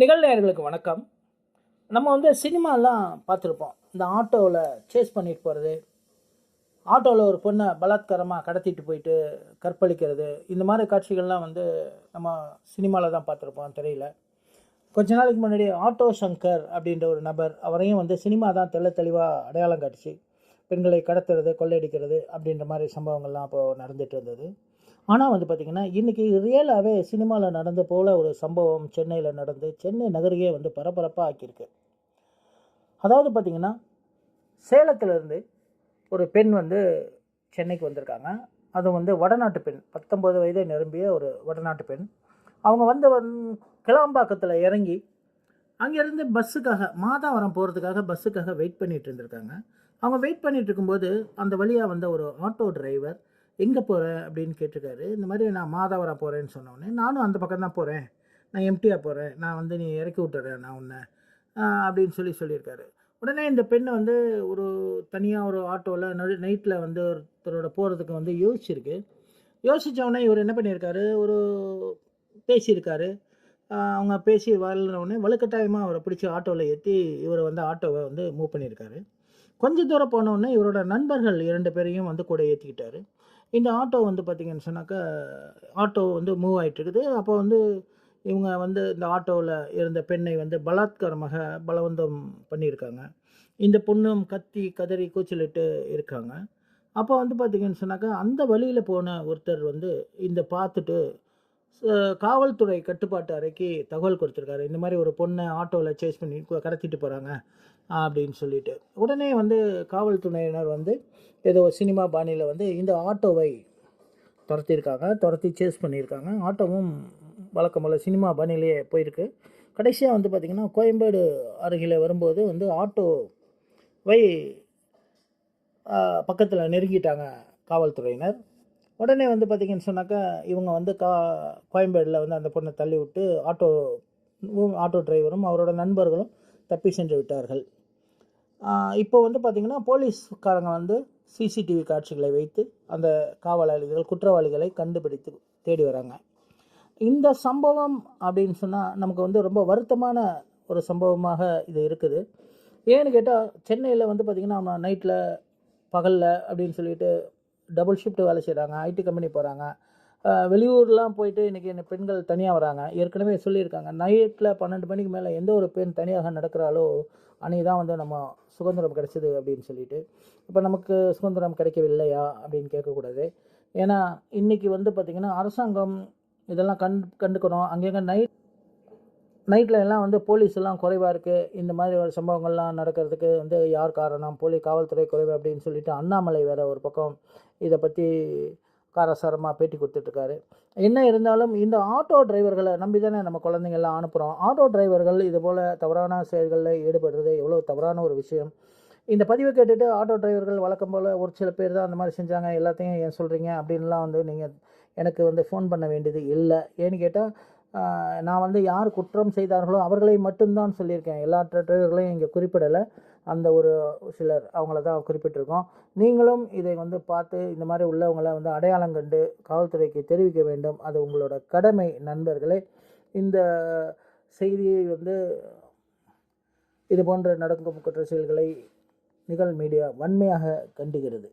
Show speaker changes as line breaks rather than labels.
நிகழ்நேயர்களுக்கு வணக்கம். நம்ம வந்து சினிமாலாம் பார்த்துருப்போம். இந்த ஆட்டோவில் சேஸ் பண்ணிட்டு போகிறது ஆட்டோவில் ஒரு பொண்ணை பலாத்காரமாக கடத்திட்டு போயிட்டு கற்பழிக்கிறது இந்த மாதிரி காட்சிகள்லாம் வந்து நம்ம சினிமாவில் தான் பார்த்துருப்போம் திரையில். கொஞ்ச நாளைக்கு முன்னாடி ஆட்டோ சங்கர் அப்படின்ற ஒரு நபர் அவரையும் வந்து சினிமா தான் தெள்ள தெளிவாக அடையாளம் காட்டுச்சு. பெண்களை கடத்துறது கொள்ளையடிக்கிறது அப்படின்ற மாதிரி சம்பவங்கள்லாம் அப்போது நடந்துட்டு இருந்தது. ஆனால் வந்து பார்த்திங்கன்னா இன்றைக்கி ரியலாகவே சினிமாவில் நடந்த போல் ஒரு சம்பவம் சென்னையில் நடந்து சென்னை நகரையே வந்து பரபரப்பாக ஆக்கியிருக்கு. அதாவது பார்த்திங்கன்னா சேலத்திலேருந்து ஒரு பெண் வந்து சென்னைக்கு வந்திருக்காங்க. அது வந்து வடநாட்டு பெண் பத்தொம்பது வயதை நிரம்பிய ஒரு வடநாட்டு பெண். அவங்க வந்து வந் கிளாம்பாக்கத்தில் இறங்கி அங்கேருந்து பஸ்ஸுக்காக மாதாவரம் போகிறதுக்காக பஸ்ஸுக்காக வெயிட் பண்ணிகிட்டு இருந்திருக்காங்க. அவங்க வெயிட் பண்ணிகிட்டு இருக்கும்போது அந்த வழியாக வந்த ஒரு ஆட்டோ டிரைவர் எங்கே போகிற அப்படின்னு கேட்டிருக்காரு. இந்த மாதிரி நான் மாதாவரம் போகிறேன்னு சொன்னோடனே நானும் அந்த பக்கம் தான் போகிறேன் நான் எம்டியாக போகிறேன் நான் வந்து நீ இறக்கி விட்டுறேன் நான் உன்னை. அப்படின்னு சொல்லி சொல்லியிருக்காரு. உடனே இந்த பெண் வந்து ஒரு தனியாக ஒரு ஆட்டோவில் நடு நைட்டில் வந்து ஒருத்தரோட போகிறதுக்கு வந்து யோசிச்சிருக்கு. யோசித்தவுடனே இவர் என்ன பண்ணியிருக்காரு? ஒரு பேசியிருக்காரு. அவங்க பேசி வரல வலுக்கட்டாயமாக அவரை பிடிச்சி ஆட்டோவில் ஏற்றி இவர் வந்து ஆட்டோவை வந்து மூவ் பண்ணியிருக்காரு. கொஞ்ச தூரம் போன இவரோட நண்பர்கள் இரண்டு பேரையும் வந்து கூட ஏற்றிக்கிட்டாரு இந்த ஆட்டோ வந்து பார்த்திங்கன்னு சொன்னாக்கா ஆட்டோ வந்து மூவ் ஆயிட்டு இருக்குது அப்போ வந்து இவங்க வந்து இந்த ஆட்டோவில் இருந்த பெண்ணை வந்து பலாத்காரமாக பலவந்தம் பண்ணியிருக்காங்க. இந்த பொண்ணும் கத்தி கதறி கூச்சலிட்டு இருக்காங்க. அப்போ வந்து பார்த்திங்கன்னு சொன்னாக்கா அந்த வழியில் போன ஒருத்தர் வந்து இந்த பார்த்துட்டு காவல்துறை கட்டுப்பாட்டு அறைக்கு தகவல் கொடுத்துருக்காரு. இந்த மாதிரி ஒரு பொண்ணை ஆட்டோவில் சேஸ் பண்ணி கடத்திட்டு போகிறாங்க அப்படின்னு சொல்லிட்டு. உடனே வந்து காவல்துறையினர் வந்து ஏதோ சினிமா பாணியில் வந்து இந்த ஆட்டோவை துரத்தியிருக்காங்க துரத்தி சேஸ் பண்ணியிருக்காங்க. ஆட்டோவும் வழக்கம் போல் சினிமா பாணியிலேயே போயிருக்கு. கடைசியாக வந்து பார்த்திங்கன்னா கோயம்பேடு அருகில் வரும்போது வந்து ஆட்டோவை பக்கத்தில் நெருங்கிட்டாங்க காவல்துறையினர். உடனே வந்து பார்த்திங்கன்னு சொன்னாக்கா இவங்க வந்து கா கோயம்பேடில் வந்து அந்த பொண்ணை தள்ளி விட்டு ஆட்டோ ஆட்டோ டிரைவரும் அவரோட நண்பர்களும் தப்பி சென்று விட்டார்கள். இப்போ வந்து பார்த்திங்கன்னா போலீஸ்காரங்க வந்து சிசிடிவி காட்சிகளை வைத்து அந்த காவலாளிகள் குற்றவாளிகளை கண்டுபிடித்து தேடி வராங்க. இந்த சம்பவம் அப்படின்னு சொன்னால் நமக்கு வந்து ரொம்ப வருத்தமான ஒரு சம்பவமாக இது இருக்குது. ஏன்னு கேட்டால் சென்னையில் வந்து பார்த்திங்கன்னா நைட்டில் பகலில் அப்படின்னு சொல்லிட்டு டபுள் ஷிஃப்ட் வேலை செய்கிறாங்க ஐடி கம்பெனி போகிறாங்க வெளியூர்லாம் போயிட்டு இன்றைக்கி இந்த பெண்கள் தனியாக வராங்க. ஏற்கனவே சொல்லியிருக்காங்க நைட்டில் பன்னெண்டு மணிக்கு மேலே எந்த ஒரு பெண் தனியாக நடக்கிறாளோ அன்றைக்கி தான் வந்து நம்ம சுதந்திரம் கிடைச்சிது அப்படின்னு சொல்லிட்டு. இப்போ நமக்கு சுதந்திரம் கிடைக்கவில்லையா அப்படின்னு கேட்கக்கூடாது. ஏன்னா இன்றைக்கி வந்து பார்த்திங்கன்னா அரசாங்கம் இதெல்லாம் கண் கண்டுக்கணும். அங்கங்கே நைட் நைட்டில் எல்லாம் வந்து போலீஸ் எல்லாம் குறைவாக இருக்குது இந்த மாதிரி ஒரு சம்பவங்கள்லாம் நடக்கிறதுக்கு வந்து யார் காரணம்? போலீஸ் காவல்துறை குறைவு அப்படின்னு சொல்லிட்டு அண்ணாமலை வேற ஒரு பக்கம் இதை பற்றி காரசாரமாக பேட்டி கொடுத்துட்ருக்காரு. என்ன இருந்தாலும் இந்த ஆட்டோ டிரைவர்களை நம்பி தானே நம்ம குழந்தைங்கள்லாம் அனுப்புகிறோம் ஆட்டோ டிரைவர்கள் இது போல் தவறான செயல்களில் ஈடுபடுறது எவ்வளோ தவறான ஒரு விஷயம். இந்த பதிவை கேட்டுட்டு ஆட்டோ டிரைவர்கள் வழக்கம் போல் ஒரு சில பேர் தான் அந்த மாதிரி செஞ்சாங்க எல்லாத்தையும் ஏன் சொல்கிறீங்க அப்படின்லாம் வந்து நீங்கள் எனக்கு வந்து ஃபோன் பண்ண வேண்டியது இல்லை. ஏன்னு கேட்டால் நான் வந்து யார் குற்றம் செய்தார்களோ அவர்களை மட்டும்தான் சொல்லியிருக்கேன். எல்லா டிரைவர்களையும் இங்கே குறிப்பிடலை. அந்த ஒரு சிலர் அவங்கள தான் குறிப்பிட்டிருக்கோம். நீங்களும் இதை வந்து பார்த்து இந்த மாதிரி உள்ளவங்களை வந்து அடையாளம் கண்டு காவல்துறைக்கு தெரிவிக்க வேண்டும். அது உங்களோட கடமை நண்பர்களே. இந்த செய்தியை வந்து இது போன்ற நடக்கும் குற்ற செயல்களை நிகழ் மீடியா வன்மையாக கண்டுகிறது